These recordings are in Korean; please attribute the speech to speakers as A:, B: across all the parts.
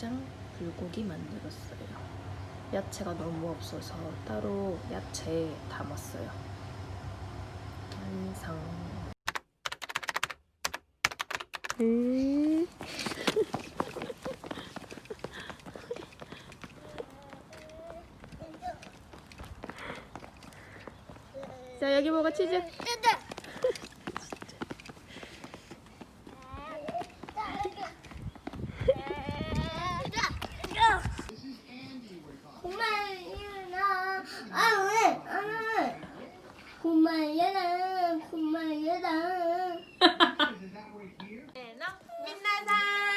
A: 고추장 불고기 만들었어요. 야채가 너무 없어서 따로 야채 담았어요. 완성. 음. 자 여기 먹어 치즈.
B: 고마워요. 아, 왜? 아, 왜? 고마워요. 고마워요.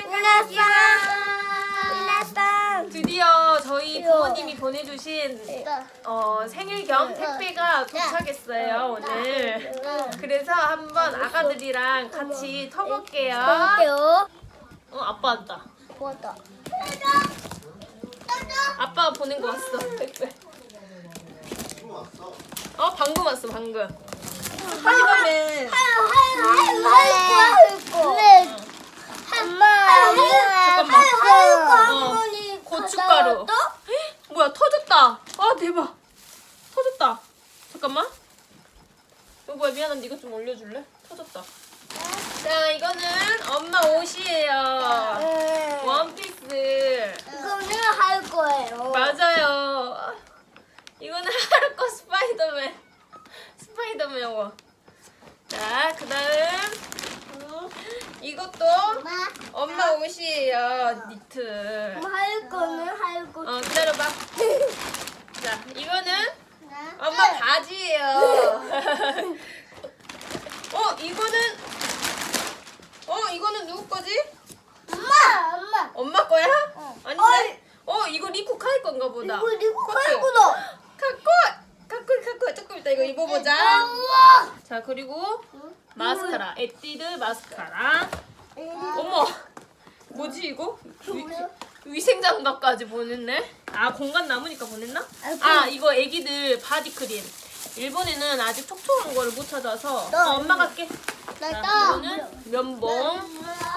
B: 끝났어. 끝났어.
A: 드디어 저희 부모님이 보내주신 어, 생일 겸
B: 네.
A: 택배가 도착했어요 오늘. 그래서 한번 아가들이랑 같이 터볼게요.
B: 볼게요.
A: 어 아빠 왔다.
B: 보다.
A: 아빠가 보낸 거 왔어 택배. 어 방금 왔어 방금. 스파이더맨. 어, 고춧가루. 뭐야 터졌다. 아 대박. 터졌다. 잠깐만. 여보야 미안한데 이거 좀 올려줄래? 터졌다. 자 이거는 엄마 옷이에요. 원피스.
B: 이거는 할 거예요.
A: 맞아요. 이거는 하루코 스파이더맨. 스파이더맨 옷. 자 그 다음 이것도 엄마 옷이에요. 니트.
B: 할 거는 할 거.
A: 어 기다려봐. 자 이거는 엄마 바지예요. 어 이거는 어 이거는 누구 거지?
B: 엄마, 엄마.
A: 엄마 거야?
B: 어.
A: 아닌데? 어 이거 리쿠 카이 건가 보다.
B: 이거. 할 거다.
A: 카코 카 코 카코 조금 이따 이거 입어보자. 자 그리고 마스카라 에뛰드 마스카라. 어머 뭐지 이거? 위, 위생장갑까지 보냈네. 아 공간 남으니까 보냈나? 아 이거 애기들 바디 크림. 일본에는 아직 촉촉한 거를 못 찾아서 어, 엄마 갈게. 자, 이거는 면봉.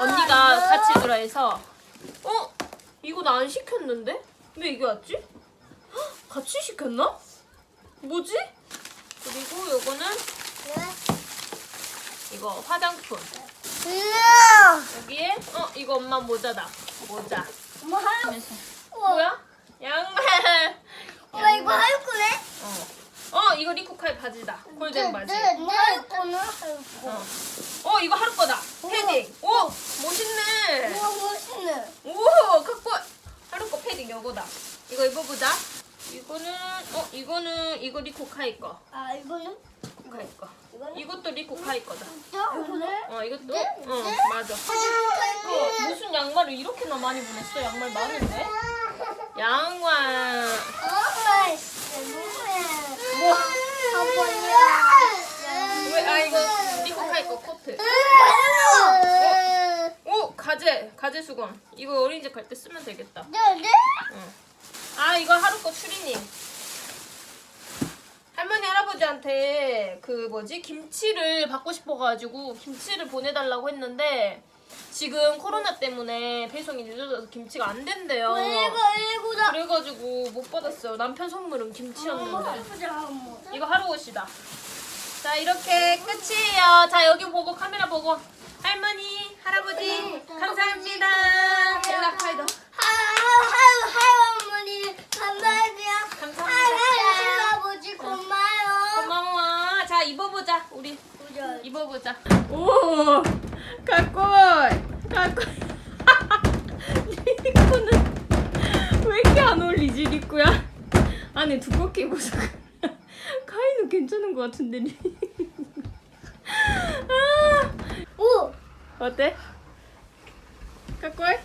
A: 언니가 같이 들어해서 어? 이거 나 안 시켰는데? 왜 이게 왔지? 헉, 같이 시켰나? 뭐지? 그리고 요거는 이거 화장품. 여기에 어 이거 엄마 모자다. 모자.
B: 뭐 할?
A: 뭐야? 양말.
B: 엄마 이거 할 거네?
A: 어. 어 이거 리코카의 바지다. 골덴 바지.
B: 할 거는 할 거.
A: 어. 어 이거 하루 거다. 패딩. 오 멋있네.
B: 우와 멋있네.
A: 오 갖고 와. 하루 거 패딩 요거다. 이거 입어보자. 이거는 어 이거는 이거 리코카이 거.
B: 아 이거는?
A: 리코카이 거.
B: 이거는?
A: 이것도 리코카이 거다.
B: 진짜? 이거는?
A: 어 이것도
B: 네?
A: 어
B: 네?
A: 맞아. 어, 무슨 양말을 이렇게나 많이 보냈어? 양말 많은데? 양말.
B: 엄마 누구야?
A: 뭐?
B: 아빠야.
A: 왜? 아 이거 리코카이 거 코트. 오 가재 가재 수건. 이거 어린이집 갈 때 쓰면 되겠다.
B: 네?
A: 응. 아 이거 거 추리닝. 할머니 할아버지한테 그 뭐지 김치를 받고 싶어가지고 김치를 보내달라고 했는데 지금 코로나 때문에 배송이 늦어져서 김치가 안 된대요.
B: 이거다.
A: 그래가지고 못 받았어요. 남편 선물은 김치였는데.
B: 한번.
A: 이거 하루 옷이다. 자 이렇게 끝이에요. 자 여기 보고 카메라 보고 할머니 할아버지 감사합니다. 연락하이도
B: 하하 할머니 감사해요.
A: 감사합니다.
B: 할아버지 고마워요.
A: 고마워. 자 입어보자 우리
B: 보자.
A: 입어보자. 오 갈골 갈골. 리코는 왜 이렇게 안 어울리지 리코야? 안에 두껍게 입어서 카이는 괜찮은 것 같은데 리. 아.
B: 오.
A: 어때? 까꼴?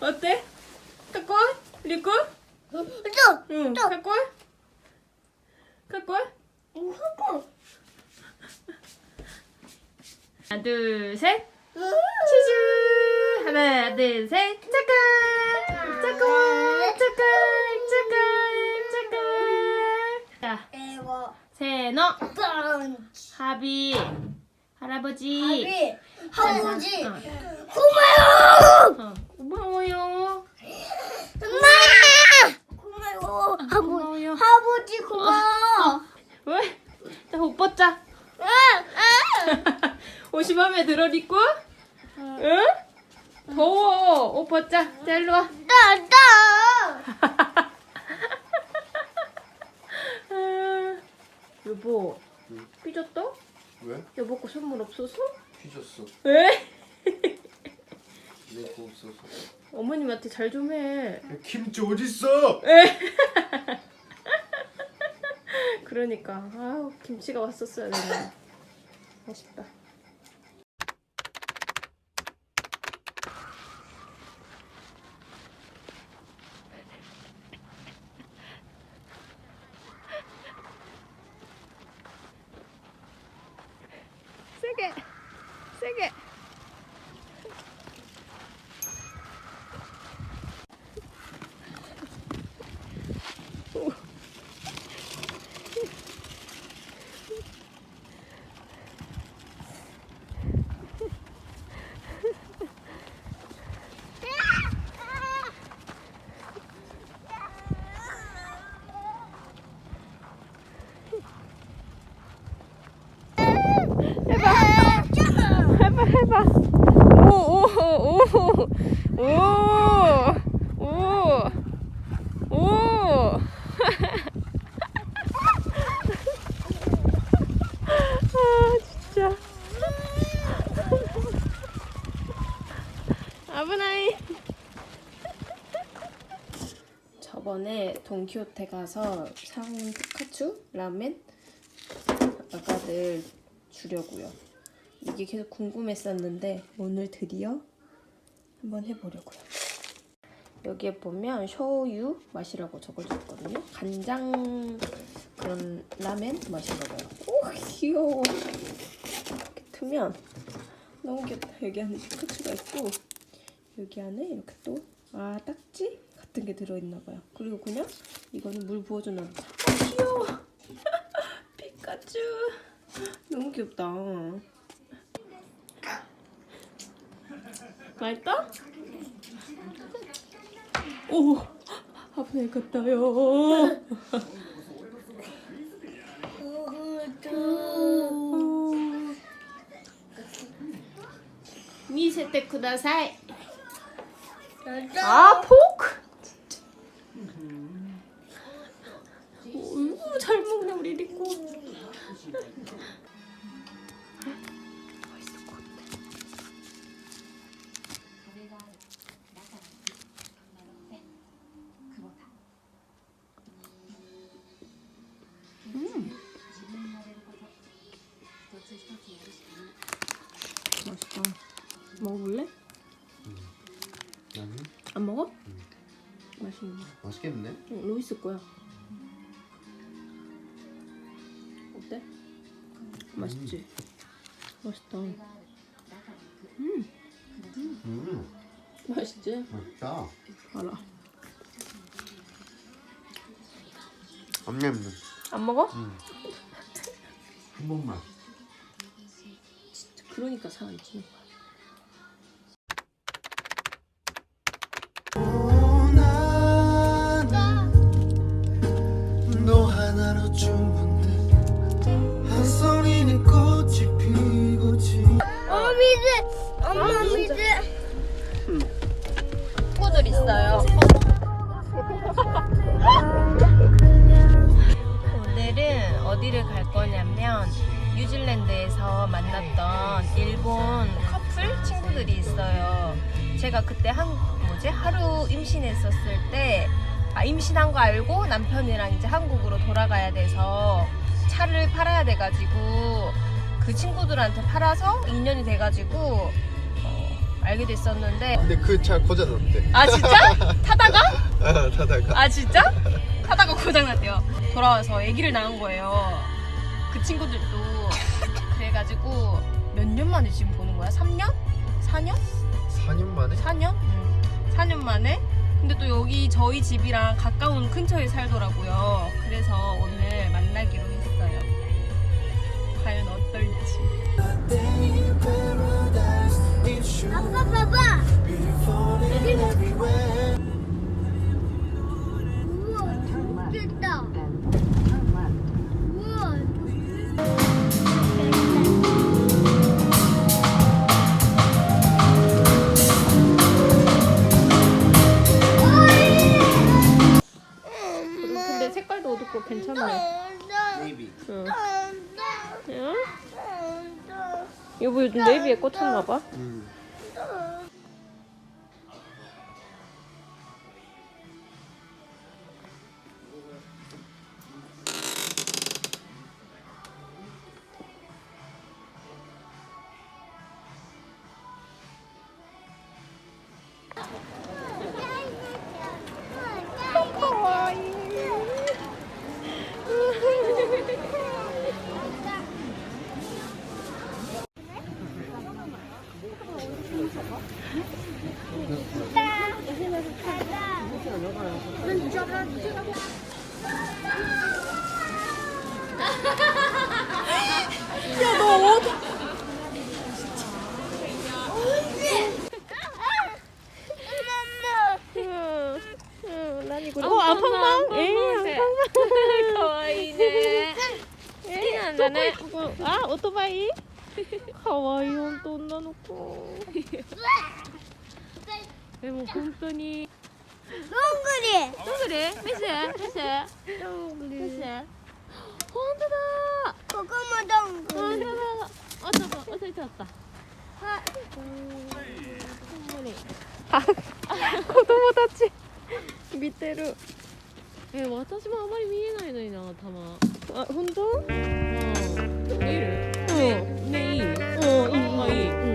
A: 어때? 리꼴?
B: 또.
A: 응.
B: 또.
A: 까꼴? 까꼴?
B: 하고.
A: 하나 둘 셋. 치즈. 하나 둘 셋. 짜깔. 짜깔. 짜깔. 짜깔. 짜깔. 자.
B: 짠.
A: 하비. 할아버지.
B: 할아버지,
A: 어.
B: 고마워.
A: 어. 고마워요.
B: 엄마, 고마워. 아버지,
A: 고마워요.
B: 아버지 고마워.
A: 왜? 자, 옷 벗자.
B: 응, 응.
A: 옷이 마음에 들어, 리꾸? 응? 더워. 옷 벗자. 자, 일로 와.
B: 나, 나.
A: 아, 여보, 삐졌다?
C: 왜?
A: 여보 거 선물 없어서?
C: 휘졌어.
A: 왜?
C: 내거 없어서.
A: 어머님한테 잘 좀 해.
C: 김치 어딨어?
A: 그러니까 아우 김치가 왔었어야 되네. 아쉽다. 세게 해봐 해봐 오오오오오오오 아 진짜 아브나이 저번에 돈키호테 가서 사온 피카츄 라멘 아가들 주려고요. 이게 계속 궁금했었는데 오늘 드디어 한번 해보려고요. 여기에 보면 쇼유 맛이라고 적어줬거든요. 간장 그런 라멘 맛인가 봐요. 오 귀여워. 이렇게 트면 너무 귀엽다. 여기 안에 피카츄가 있고 여기 안에 이렇게 또 아 딱지 같은 게 들어있나 봐요. 그리고 그냥 이거는 물 부어주는 아 귀여워. 피카츄 너무 귀엽다. 맛있다? 오, 아프네 같다요. 미세테 쿠다사이. 아, 포 맛있을 것 같아. 음. 맛있다. 먹어볼래?
C: 아니
A: 안 먹어? 맛있네.
C: 맛있겠네.
A: 응, 로이스 거야. 맛있다. 음,
C: 음
A: 맛있지?
C: 맛있다.
A: 알아.
C: 냠냠.
A: 안 먹어?
C: 한 번만.
A: 그러니까 살안 찌는 거야.
D: 너 하나로 충분
B: 미드, 엄마 미드.
A: 친구들 있어요. 오늘은 어디를 갈 거냐면 뉴질랜드에서 만났던 일본 커플 친구들이 있어요. 제가 그때 한 뭐지 하루 임신했었을 때 아, 임신한 거 알고 남편이랑 이제 한국으로 돌아가야 돼서 차를 팔아야 돼가지고 그 친구들한테 팔아서 2년이 돼가지고 어, 알게 됐었는데
C: 근데 그 차 고장 났대.
A: 아 진짜? 타다가?
C: 아, 타다가.
A: 아 진짜? 타다가 고장났대요. 돌아와서 아기를 낳은 거예요. 그 친구들도 그래가지고 몇 년 만에 지금 보는 거야? 3년? 4년?
C: 4년 만에?
A: 4년? 응. 4년 만에? 근데 또 여기 저희 집이랑 가까운 근처에 살더라고요. 그래서 오늘 아빠 봐봐. 근데 색깔도 어둡고 괜찮아요. 네이비. 응. 여보 요즘 네이비에 꽂혔나봐.
C: 음.
A: これアンパンマン？えー、アンパンマン。可愛いね。好きなん。だね、えー、あオートバイ可愛い本当女の子でも本当に
B: どん。ぐり
A: どん。ぐり見せ見せどん。ぐり見せ本当だ
B: ここも
A: どん。
B: ぐり 리.
A: だ。あったあった、あったあった。あ、子供たち見てる。え、私もあまり見えないのにな、玉。あ、本当？うん。見える？うん。ね、いい。うん、いい。まあいい。うん、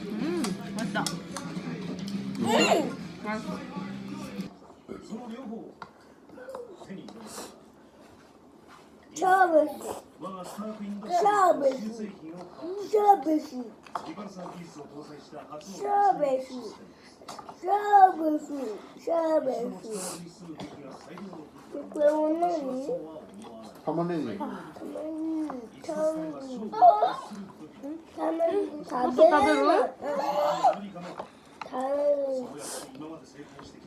B: 서비스. 서비스. 서비스. 서비스. 서비스.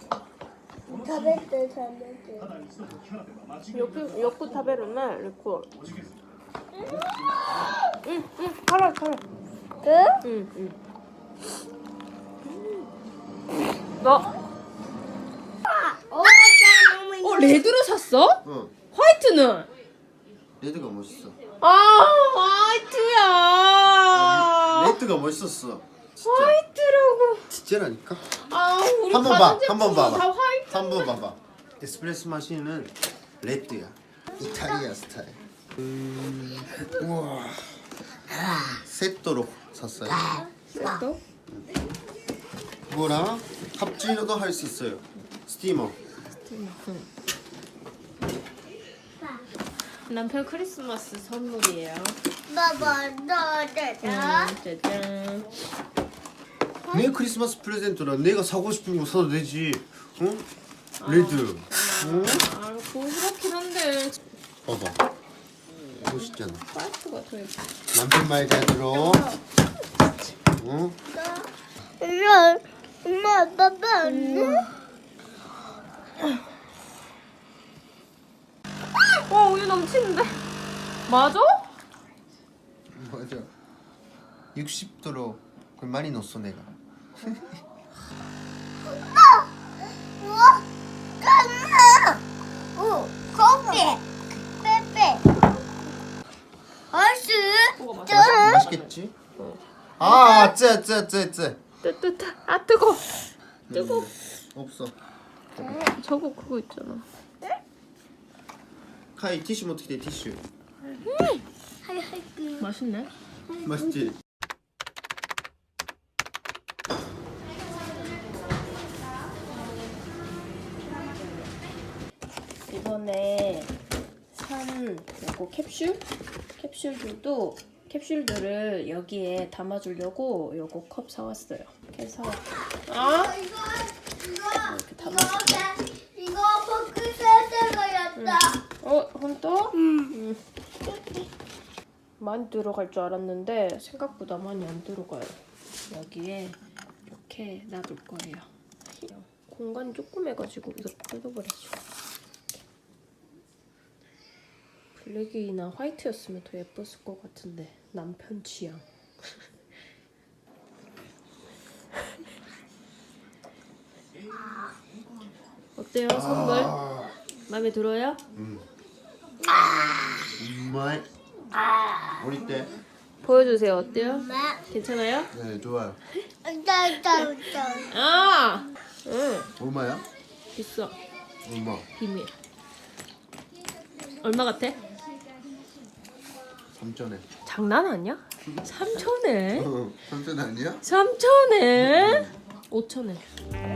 B: 서 비스. 왜 오늘이?
C: 가만히
B: 다음은
A: 또 다베로?
B: 다음 다베트 다베트
A: 옆구 옆구 타베르나 레코. 응, 응, 가라, 가라.
B: 그?
A: 응, 응. 너,
B: 어,
A: 어 레드로 샀어?
C: 응
A: 화이트는?
C: 레드가 멋있어
A: 아, 화이트야.
C: 레드가 멋있었어 진짜
A: 화이트라고.
C: 진짜라니까
A: 아, 우리
C: 한 번 봐,
A: 가전
C: 한번
A: 제품은
C: 봐봐.
A: 다 화이트.
C: 한번 봐봐. 에스프레소 마시는 레드야. 이탈리아 스타일. 음, 우와. 세트로 샀어요.
A: 또?
C: 그거랑? cappuccino도 할 수 있어요. 스티머.
A: 남편 크리스마스 선물이에요.
B: 봐봐 너다
A: 짜잔.
C: 내 크리스마스 프레젠트라 내가 사고 싶은 거 사도 되지. 응? 레드 응?
A: 아, 그렇긴 한데
C: 봐봐 멋있잖아
A: 화이트가 더 예뻐.
C: 남편 말 잘 들어 응?
B: 엄마 엄마 아빠 안녕
A: 와, 우유 넘치는데? 맞아?
C: 맞아 60도로 그걸 많이 넣었어 내가
B: 우와 엄마 오 커피 빼빼 아이스
A: 뭐가
B: 저
C: 맛있겠지? 아, 쯔, 쯔, 쯔, 쯔.
A: 뜨뜨뜨. 아, 뜨거. 뜨거.
C: 없어.
A: 저거 그거 있잖아.
C: 카이 티슈 어떻게 돼? 티슈.
B: 하이 하이크
A: 맛있네.
C: 맛있지?
A: 이번에 산 요거 캡슐? 캡슐들도 캡슐들을 여기에 담아주려고 요거 컵 사왔어요. 그래서 어?
B: 이거 이거
A: 이렇게 담아.
B: 이거 이거 포크셋에 걸렸다. 어, 혼또? 음. 음.
A: 많이 들어갈 줄 알았는데 생각보다 많이 안 들어가요. 여기에 이렇게 놔둘 거예요. 공간이 조금 해가지고 이거 뜯어버렸죠. 블랙이나 화이트였으면 더 예뻤을 것 같은데 남편 취향. 어때요 선물? 마음에 들어요?
C: 정말 어릴 때?
A: 보여주세요. 어때요?
B: 엄마.
A: 괜찮아요?
C: 네 좋아요
B: 웃다 웃다 웃다.
A: 아, 응,
C: 얼마야?
A: 비싸.
C: 얼마?
A: 비밀. 얼마 같아?
C: 3천에
A: 장난 아니야? 3천에?
C: 어 3천 아니야?
A: 3천에? 5천에.
C: 5천에?